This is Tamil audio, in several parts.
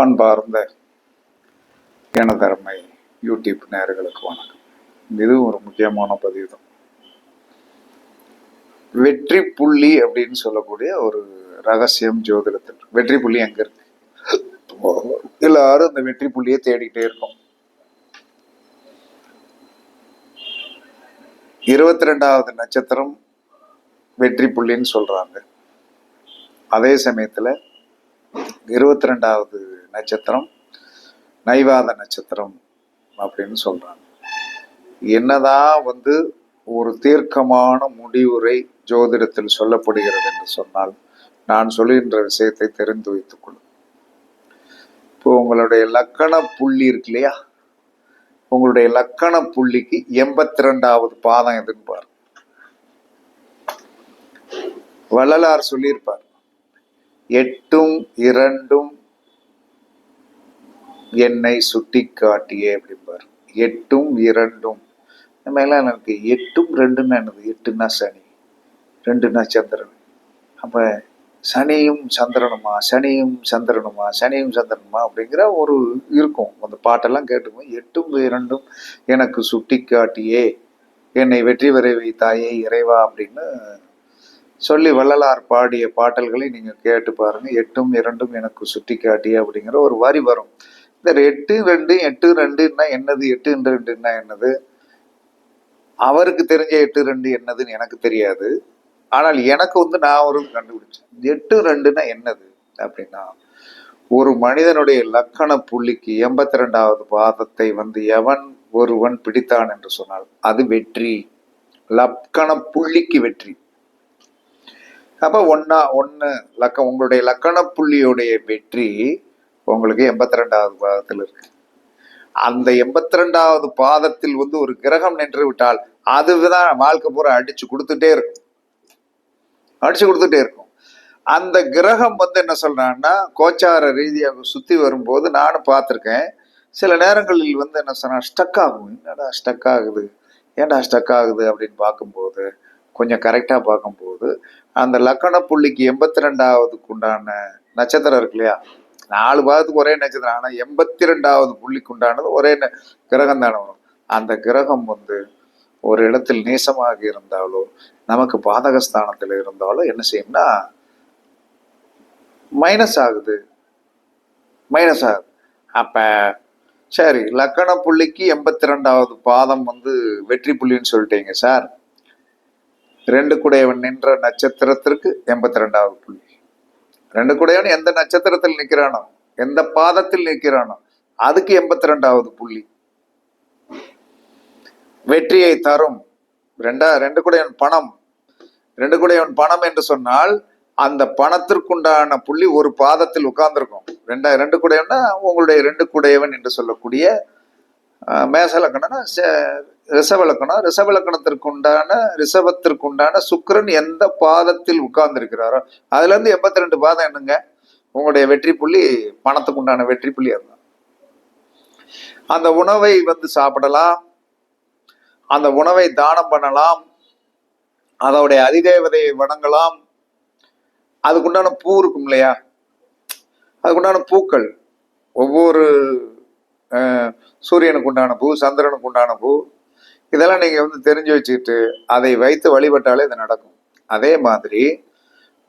அன்பார்ந்த எனதருமை யூடியூப் நேர்களுக்கு வணக்கம். இதுவும் ஒரு முக்கியமான பதிவு தான் வெற்றி புள்ளி அப்படின்னு சொல்லக்கூடிய ஒரு ரகசியம் ஜோதிடத்தில் வெற்றி புள்ளி எங்க இருக்கு? எல்லாரும் அந்த வெற்றி புள்ளியை தேடிக்கிட்டே இருக்கோம். இருபத்தி ரெண்டாவது நட்சத்திரம் வெற்றி புள்ளின்னு சொல்றாங்க. அதே சமயத்துல இருபத்தி ரெண்டாவது நட்சத்திரம் நைவாத நட்சத்திரம் அப்படின்னு சொல்றாங்க. என்னதான் வந்து ஒரு தீர்க்கமான முடிவுரை ஜோதிடத்தில் சொல்லப்படுகிறது என்று சொன்னால் நான் சொல்லுகின்ற விஷயத்தை தெரிந்து வைத்துக் கொள்ளும். இப்போ உங்களுடைய லக்கண புள்ளி இருக்கு இல்லையா? உங்களுடைய லக்கண புள்ளிக்கு எண்பத்தி ரெண்டாவது பாதம் எதுன்னு பாரு வள்ளலார் சொல்லியிருப்பார் எட்டும் இரண்டும் என்னை சுட்டி காட்டியே அப்படிம்பார். எட்டும் இரண்டும். இந்த மாதிரிலாம் எனக்கு எட்டும் ரெண்டுன்னா என்னது? எட்டுன்னா சனி ரெண்டுன்னா சந்திரன். அப்போ சனியும் சந்திரனுமா? சனியும் சந்திரனுமா? சனியும் சந்திரனுமா? அப்படிங்கிற ஒரு இருக்கும். அந்த பாட்டெல்லாம் கேட்டுக்கும். எட்டும் இரண்டும் எனக்கு சுட்டி காட்டியே என்னை வெற்றி வரை வைத்தாயே இறைவா அப்படின்னு சொல்லி வள்ளலார் பாடிய பாடல்களை நீங்கள் கேட்டு பாருங்கள் எட்டும் இரண்டும் எனக்கு சுட்டி காட்டியே அப்படிங்கிற ஒரு வரி வரும். இந்த எட்டு ரெண்டு எட்டு ரெண்டுன்னா என்னது? எட்டு ரெண்டுன்னா என்னது? அவருக்கு தெரிஞ்ச எட்டு ரெண்டு என்னதுன்னு எனக்கு தெரியாது. ஆனால் எனக்கு வந்து நான் ஒரு கண்டுபிடிச்சேன். எட்டு ரெண்டுன்னா என்னது அப்படின்னா ஒரு மனிதனுடைய லக்கண புள்ளிக்கு எண்பத்தி ரெண்டாவது பாதத்தை வந்து எவன் ஒருவன் பிடித்தான் என்று சொன்னால் அது வெற்றி. லக்கண புள்ளிக்கு வெற்றி. அப்ப ஒன்னா ஒன்னு லக்க உங்களுடைய லக்கண புள்ளியுடைய வெற்றி உங்களுக்கு எண்பத்தி ரெண்டாவது பாதத்தில் இருக்கு. அந்த எண்பத்தி ரெண்டாவது பாதத்தில் வந்து ஒரு கிரகம் நின்று விட்டால் அதுதான் வாழ்க்கை பூரா அடிச்சு கொடுத்துட்டே இருக்கும். அடிச்சு கொடுத்துட்டே இருக்கும். அந்த கிரகம் வந்து என்ன சொல்றான்னா கோச்சார ரீதியாக சுத்தி வரும்போது நானும் பார்த்துருக்கேன். சில நேரங்களில் வந்து என்ன சொன்னா ஸ்டக் ஆகும். என்னடா ஸ்டக் ஆகுது? ஏன்டா ஸ்டக் ஆகுது? அப்படின்னு பார்க்கும்போது கொஞ்சம் கரெக்டாக பார்க்கும்போது அந்த லக்கண புள்ளிக்கு எண்பத்தி ரெண்டாவதுக்கு உண்டான நட்சத்திரம் இருக்கு இல்லையா? நாலு பாதத்துக்கு ஒரே நட்சத்திரம் ஆனால் எண்பத்தி ரெண்டாவது புள்ளிக்கு உண்டானது ஒரே ந- கிரகம் தானே வரும். அந்த கிரகம் வந்து ஒரு இடத்தில் நேசமாக இருந்தாலோ நமக்கு பாதகஸ்தானத்தில் இருந்தாலோ என்ன செய்யும்னா மைனஸ் ஆகுது. மைனஸ் ஆகுது. அப்போ சரி லக்கண புள்ளிக்கு எண்பத்தி ரெண்டாவது பாதம் வந்து வெற்றி புள்ளின்னு சொல்லிட்டீங்க சார். ரெண்டு கூடையவன் நின்ற நட்சத்திரத்திற்கு எண்பத்தி ரெண்டாவது புள்ளி. ரெண்டு கூடையவன் எந்த நட்சத்திரத்தில் நிற்கிறானோ எந்த பாதத்தில் நிற்கிறானோ அதுக்கு எண்பத்தி ரெண்டாவது புள்ளி. வெற்றியை தரும். ரெண்டா ரெண்டு கூடையவன் பணம். ரெண்டு கூடையவன் பணம் என்று சொன்னால் அந்த பணத்திற்குண்டான புள்ளி ஒரு பாதத்தில் உட்கார்ந்துருக்கும். ரெண்டா ரெண்டு கூடையவன்னா உங்களுடைய ரெண்டு குடையவன் என்று சொல்லக்கூடிய அஹ், ரிஷபலக்கணம். ரிஷபலக்கணத்திற்கு உண்டான ரிஷபத்திற்கு உண்டான சுக்கரன் எந்த பாதத்தில் உட்கார்ந்திருக்கிறாரோ அதுல இருந்து எண்பத்தி ரெண்டு பாதம் என்னங்க? உங்களுடைய வெற்றி புள்ளி பணத்துக்கு உண்டான வெற்றி புள்ளி அதுதான். அந்த உணவை வந்து சாப்பிடலாம். அந்த உணவை தானம் பண்ணலாம். அதோடைய அதிதேவதையை வணங்கலாம். அதுக்குண்டான பூ இருக்கும் இல்லையா? அதுக்குண்டான பூக்கள். ஒவ்வொரு சூரியனுக்கு உண்டான பூ சந்திரனுக்கு உண்டான பூ. இதெல்லாம் நீங்கள் வந்து தெரிஞ்சு வச்சுக்கிட்டு அதை வைத்து வழிபட்டாலே இது நடக்கும். அதே மாதிரி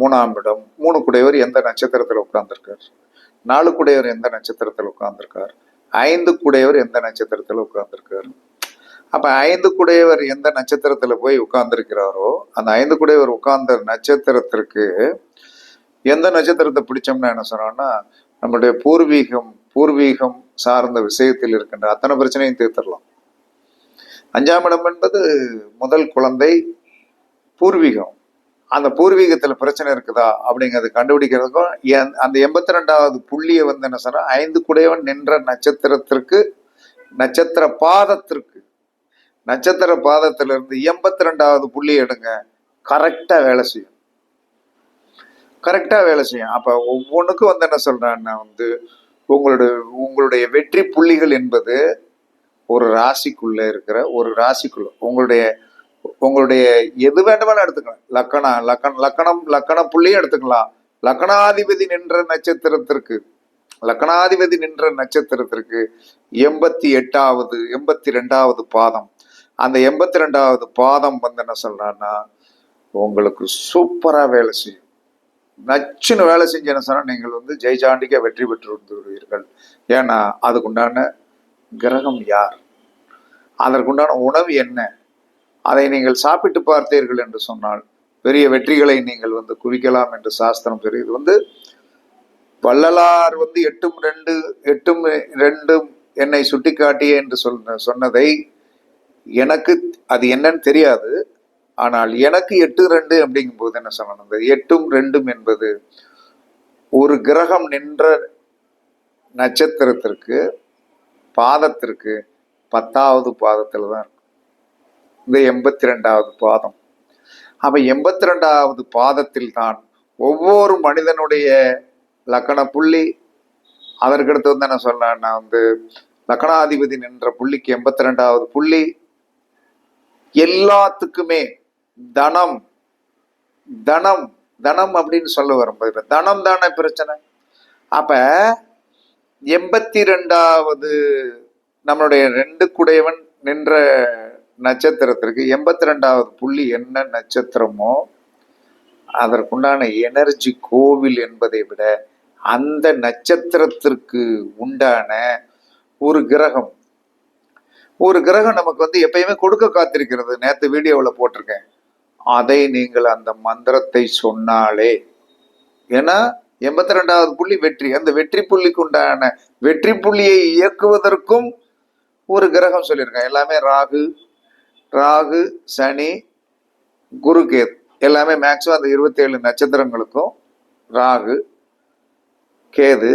மூணாம் இடம் மூணு குடையவர் எந்த நட்சத்திரத்தில் உட்கார்ந்துருக்கார்? நாலு குடையவர் எந்த நட்சத்திரத்தில் உட்கார்ந்துருக்கார்? ஐந்து குடையவர் எந்த நட்சத்திரத்தில் உட்கார்ந்துருக்கார்? அப்போ ஐந்து குடையவர் எந்த நட்சத்திரத்தில் போய் உட்கார்ந்துருக்கிறாரோ அந்த ஐந்து குடையவர் உட்கார்ந்த நட்சத்திரத்திற்கு எந்த நட்சத்திரத்தை பிடிச்சோம்னா என்ன சொன்னோம்னா நம்மளுடைய பூர்வீகம் பூர்வீகம் சார்ந்த விஷயத்தில் இருக்கின்ற அத்தனை பிரச்சனையும் தீர்த்திடலாம். அஞ்சாம் இடம் என்பது முதல் குழந்தை பூர்வீகம். அந்த பூர்வீகத்தில் பிரச்சனை இருக்குதா அப்படிங்கிறது கண்டுபிடிக்கிறதுக்கும் என்- அந்த எண்பத்தி ரெண்டாவது புள்ளியை வந்து என்ன சொன்னால் ஐந்து குடையவன் நின்ற நட்சத்திரத்திற்கு நட்சத்திர பாதத்திற்கு நட்சத்திர பாதத்திலிருந்து எண்பத்தி ரெண்டாவது புள்ளி எடுங்க கரெக்டாக வேலை செய்யும். கரெக்டாக வேலை செய்யும். அப்போ ஒவ்வொன்றுக்கும் வந்து என்ன சொல்றேன்னா வந்து உங்களுடைய உங்களுடைய வெற்றி புள்ளிகள் என்பது ஒரு ராசிக்குள்ள இருக்கிற ஒரு ராசிக்குள்ள உங்களுடைய உங்களுடைய எது வேண்டுமானாலும் எடுத்துக்கலாம். லக்கணம் லக்கணம் லக்கணம் லக்கண புள்ளியும் எடுத்துக்கலாம். லக்கணாதிபதி நின்ற நட்சத்திரத்திற்கு லக்கணாதிபதி நின்ற நட்சத்திரத்திற்கு எண்பத்தி எட்டாவது எண்பத்தி ரெண்டாவது பாதம். அந்த எண்பத்தி ரெண்டாவது பாதம் வந்து என்ன சொல்றான்னா உங்களுக்கு சூப்பரா வேலை செய்யும். நச்சுன்னு வேலை செஞ்சு என்ன சொன்னா நீங்கள் வந்து ஜெய்சாண்டிக்க வெற்றி பெற்று விடுவீர்கள் ஏன்னா அதுக்குண்டான கிரகம் யார்? அதற்குண்டான உணவு என்ன? அதை நீங்கள் சாப்பிட்டு பார்த்தீர்கள் என்று சொன்னால் பெரிய வெற்றிகளை நீங்கள் வந்து குவிக்கலாம் என்று சாஸ்திரம் சொல்லி இது வந்து வள்ளலார் வந்து எட்டும் ரெண்டு எட்டும் ரெண்டும் என்னை சுட்டிக்காட்டிய என்று சொன்ன சொன்னதை எனக்கு அது என்னன்னு தெரியாது. ஆனால் எனக்கு எட்டு ரெண்டு அப்படிங்கும்போது என்ன சொல்லணும்? எட்டும் ரெண்டும் என்பது ஒரு கிரகம் நின்ற நட்சத்திரத்திற்கு பாதத்திற்கு பத்தாவது பாதத்தில் தான் இருக்கும். இந்த எண்பத்தி ரெண்டாவது பாதம். அப்போ எண்பத்தி ரெண்டாவது பாதத்தில் தான் ஒவ்வொரு மனிதனுடைய லக்கண புள்ளி அதற்கடுத்து வந்து என்ன நான் வந்து லக்கணாதிபதி நின்ற புள்ளிக்கு எண்பத்தி ரெண்டாவது புள்ளி எல்லாத்துக்குமே தனம் தனம் தனம் அப்படின்னு சொல்ல வரும்போது தனம் தானே பிரச்சனை? அப்போ எண்பத்தி ரெண்டாவது நம்மளுடைய ரெண்டு குடையவன் நின்ற நட்சத்திரத்திற்கு எண்பத்தி ரெண்டாவது புள்ளி என்ன நட்சத்திரமோ அதற்குண்டான எனர்ஜி கோவில் என்பதை விட அந்த நட்சத்திரத்திற்கு உண்டான ஒரு கிரகம். ஒரு கிரகம் நமக்கு வந்து எப்பயுமே கொடுக்க காத்திருக்கிறது. நேத்து வீடியோவில் போட்டிருக்கேன். அதை நீங்கள் அந்த மந்திரத்தை சொன்னாலே. ஏன்னா எண்பத்தி ரெண்டாவது புள்ளி வெற்றி. அந்த வெற்றி புள்ளிக்கு உண்டான வெற்றி புள்ளியை இயக்குவதற்கும் ஒரு கிரகம் சொல்லியிருக்கேன் எல்லாமே ராகு ராகு சனி குரு கேத். எல்லாமே மேக்ஸிமம் அந்த இருபத்தேழு நட்சத்திரங்களுக்கும் ராகு கேது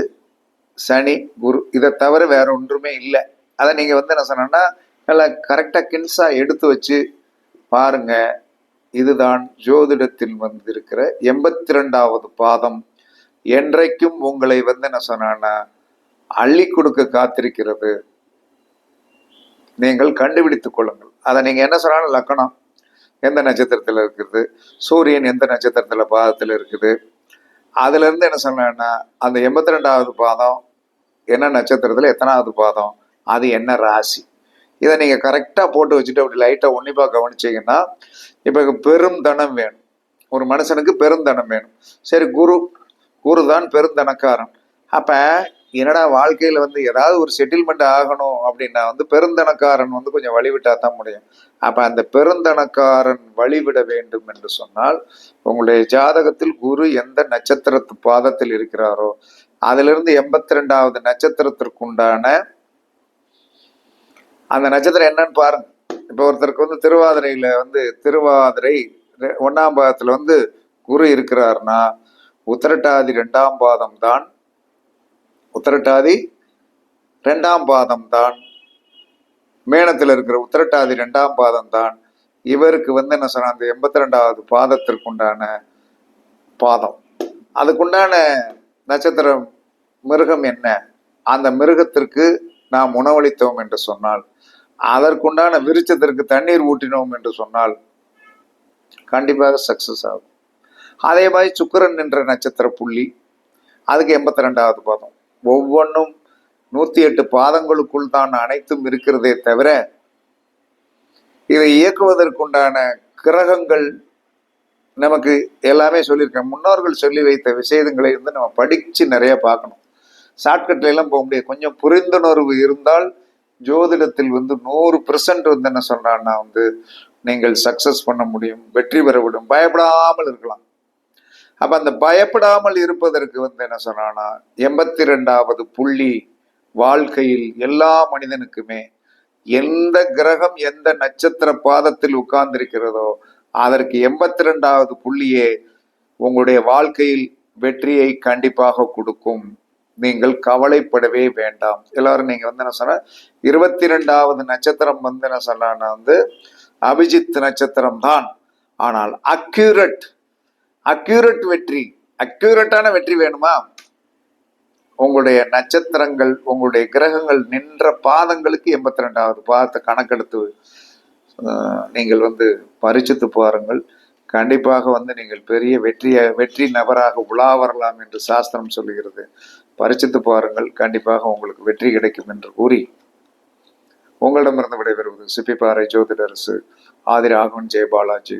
சனி குரு. இதை தவிர வேற ஒன்றுமே இல்லை. அதை நீங்கள் வந்து என்ன சொன்னோன்னா நல்லா கரெக்டாக கின்ஸாக எடுத்து வச்சு பாருங்க. இதுதான் ஜோதிடத்தில் வந்திருக்கிற எண்பத்தி ரெண்டாவது பாதம். என்றைக்கும் உங்களை வந்து என்ன சொன்னான்னா அள்ளி கொடுக்க காத்திருக்கிறது. நீங்கள் கண்டுபிடித்துக் கொள்ளுங்கள். அதை நீங்க என்ன சொன்னாலும் லக்கணம். எந்த நட்சத்திரத்தில் இருக்குது? சூரியன் எந்த நட்சத்திரத்தில் பாதத்தில் இருக்குது? அதுல இருந்து என்ன சொன்னேன்னா அந்த எண்பத்தி ரெண்டாவது பாதம் என்ன நட்சத்திரத்தில் எத்தனாவது பாதம்? அது என்ன ராசி? இதை நீங்க கரெக்டா போட்டு வச்சுட்டு அப்படி லைட்டா உன்னிப்பா கவனிச்சீங்கன்னா இப்ப பெரும் தனம் வேணும். ஒரு மனுஷனுக்கு பெருந்தனம் வேணும். சரி குரு குரு தான் பெருந்தனக்காரன். அப்ப என்னடா வாழ்க்கையில வந்து ஏதாவது ஒரு செட்டில்மெண்ட் ஆகணும் அப்படின்னா வந்து பெருந்தனக்காரன் வந்து கொஞ்சம் வழிவிட்டா தான் முடியும். அப்ப அந்த பெருந்தனக்காரன் வழிவிட வேண்டும் என்று சொன்னால் உங்களுடைய ஜாதகத்தில் குரு எந்த நட்சத்திரத்து பாதத்தில் இருக்கிறாரோ அதிலிருந்து எண்பத்தி ரெண்டாவது நட்சத்திரத்திற்குண்டான அந்த நட்சத்திரம் என்னன்னு பாருங்க. இப்போ ஒருத்தருக்கு வந்து திருவாதிரையில வந்து திருவாதிரை ரெ- ஒண்ணாம் வந்து குரு இருக்கிறாருன்னா உத்திரட்டாதி ரெண்டாம் பாதம் தான். உத்தரட்டாதி ரெண்டாம் பாதம் தான். மேனத்தில் இருக்கிற உத்தரட்டாதி ரெண்டாம் பாதம் தான். இவருக்கு வந்து என்ன சொன்ன அந்த எண்பத்தி ரெண்டாவது பாதத்திற்குண்டான பாதம். அதுக்குண்டான நட்சத்திரம் மிருகம் என்ன? அந்த மிருகத்திற்கு நாம் உணவளித்தோம் என்று சொன்னால் அதற்குண்டான விருச்சத்திற்கு தண்ணீர் ஊட்டினோம் என்று சொன்னால் கண்டிப்பாக சக்சஸ் ஆகும். அதே மாதிரி சுக்கரன் என்ற நட்சத்திர புள்ளி அதுக்கு எண்பத்தி ரெண்டாவது பாதம். ஒவ்வொன்றும் நூத்தி எட்டு பாதங்களுக்குள் தான் அனைத்தும் இருக்கிறதே தவிர இதை இயக்குவதற்குண்டான கிரகங்கள் நமக்கு எல்லாமே சொல்லியிருக்கேன். முன்னோர்கள் சொல்லி வைத்த விஷயங்களை வந்து நம்ம படிச்சு நிறைய பார்க்கணும். ஷார்ட்கட்ல எல்லாம் போக முடியாது. கொஞ்சம் புரிந்துணர்வு இருந்தால் ஜோதிடத்தில் வந்து நூறு பெர்சன்ட் வந்து என்ன சொல்றான்னா வந்து நீங்கள் சக்சஸ் பண்ண முடியும் வெற்றி பெற முடியும். பயப்படாமல் இருக்கலாம். அப்ப அந்த பயப்படாமல் இருப்பதற்கு வந்து என்ன சொன்னான்னா எண்பத்தி ரெண்டாவது புள்ளி வாழ்க்கையில் எல்லா மனிதனுக்குமே எந்த கிரகம் எந்த நட்சத்திர பாதத்தில் உட்கார்ந்திருக்கிறதோ அதற்கு எண்பத்தி ரெண்டாவது புள்ளியே உங்களுடைய வாழ்க்கையில் வெற்றியை கண்டிப்பாக கொடுக்கும். நீங்கள் கவலைப்படவே வேண்டாம். எல்லாரும் நீங்க வந்து என்ன சொன்ன இருபத்தி ரெண்டாவது நட்சத்திரம் வந்து என்ன சொன்னா வந்து அபிஜித் நட்சத்திரம் தான் ஆனால் அக்யூரட் அக்யூரட் வெற்றி. அக்யூரட்டான வெற்றி வேணுமா? உங்களுடைய நட்சத்திரங்கள் உங்களுடைய கிரகங்கள் நின்ற பாதங்களுக்கு எண்பத்தி ரெண்டாவது பாதத்தை கணக்கெடுத்து நீங்கள் வந்து பரிச்சித்து பாருங்கள். கண்டிப்பாக வந்து நீங்கள் பெரிய வெற்றிய வெற்றி நபராக உலா வரலாம் என்று சாஸ்திரம் சொல்லுகிறது. பரிச்சித்து பாருங்கள். கண்டிப்பாக உங்களுக்கு வெற்றி கிடைக்கும் என்று கூறி. உங்களிடமிருந்து விடைபெறுவது சிப்பிப்பாறை ஜோதிடரசு ஆதிராகவன் ஜெயபாலாஜி.